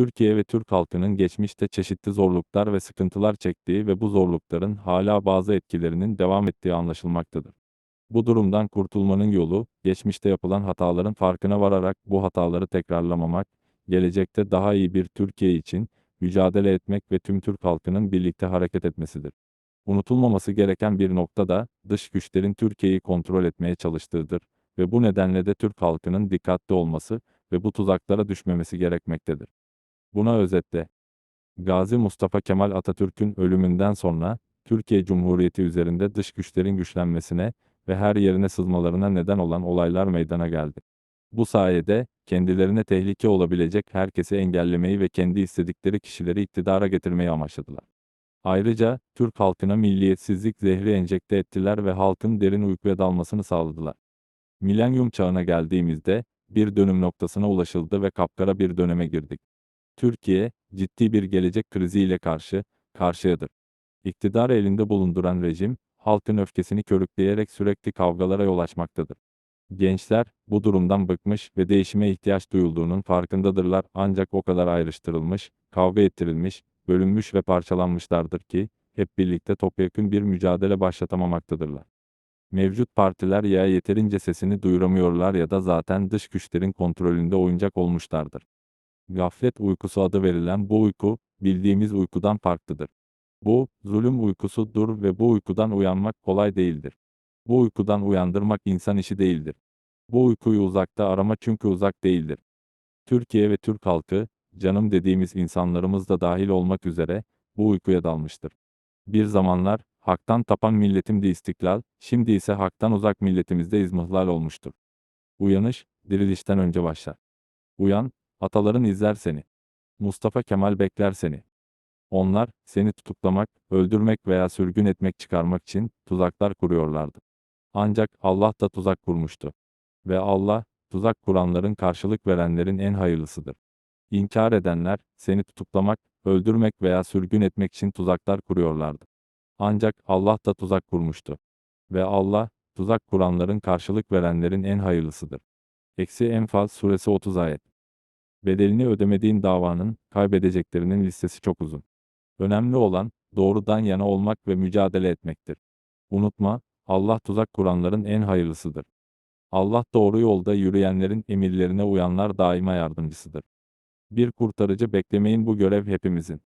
Türkiye ve Türk halkının geçmişte çeşitli zorluklar ve sıkıntılar çektiği ve bu zorlukların hala bazı etkilerinin devam ettiği anlaşılmaktadır. Bu durumdan kurtulmanın yolu, geçmişte yapılan hataların farkına vararak bu hataları tekrarlamamak, gelecekte daha iyi bir Türkiye için mücadele etmek ve tüm Türk halkının birlikte hareket etmesidir. Unutulmaması gereken bir nokta da dış güçlerin Türkiye'yi kontrol etmeye çalıştığıdır ve bu nedenle de Türk halkının dikkatli olması ve bu tuzaklara düşmemesi gerekmektedir. Buna özetle, Gazi Mustafa Kemal Atatürk'ün ölümünden sonra Türkiye Cumhuriyeti üzerinde dış güçlerin güçlenmesine ve her yerine sızmalarına neden olan olaylar meydana geldi. Bu sayede kendilerine tehlike olabilecek herkesi engellemeyi ve kendi istedikleri kişileri iktidara getirmeyi amaçladılar. Ayrıca Türk halkına milliyetsizlik zehri enjekte ettiler ve halkın derin uykuya dalmasını sağladılar. Milenyum çağına geldiğimizde bir dönüm noktasına ulaşıldı ve kapkara bir döneme girdik. Türkiye, ciddi bir gelecek kriziyle karşı karşıyadır. İktidarı elinde bulunduran rejim, halkın öfkesini körükleyerek sürekli kavgalara yol açmaktadır. Gençler, bu durumdan bıkmış ve değişime ihtiyaç duyulduğunun farkındadırlar ancak o kadar ayrıştırılmış, kavga ettirilmiş, bölünmüş ve parçalanmışlardır ki, hep birlikte topyekün bir mücadele başlatamaktadırlar. Mevcut partiler ya yeterince sesini duyuramıyorlar ya da zaten dış güçlerin kontrolünde oyuncak olmuşlardır. Gaflet uykusu adı verilen bu uyku, bildiğimiz uykudan farklıdır. Bu, zulüm uykusudur ve bu uykudan uyanmak kolay değildir. Bu uykudan uyandırmak insan işi değildir. Bu uykuyu uzakta arama çünkü uzak değildir. Türkiye ve Türk halkı, canım dediğimiz insanlarımız da dahil olmak üzere, bu uykuya dalmıştır. Bir zamanlar, haktan tapan milletimdi istiklal, şimdi ise haktan uzak milletimizde izmihlal olmuştur. Uyanış, dirilişten önce başlar. Uyan, ataların izler seni. Mustafa Kemal bekler seni. Onlar, seni tutuklamak, öldürmek veya sürgün etmek çıkarmak için tuzaklar kuruyorlardı. Ancak Allah da tuzak kurmuştu. Ve Allah, tuzak kuranların karşılık verenlerin en hayırlısıdır. İnkar edenler, seni tutuklamak, öldürmek veya sürgün etmek için tuzaklar kuruyorlardı. Ancak Allah da tuzak kurmuştu. Ve Allah, tuzak kuranların karşılık verenlerin en hayırlısıdır. Eksi Enfal suresi 30 ayet. Bedelini ödemediğin davanın, kaybedeceklerinin listesi çok uzun. Önemli olan, doğrudan yana olmak ve mücadele etmektir. Unutma, Allah tuzak kuranların en hayırlısıdır. Allah doğru yolda yürüyenlerin emirlerine uyanlar daima yardımcısıdır. Bir kurtarıcı beklemeyin bu görev hepimizin.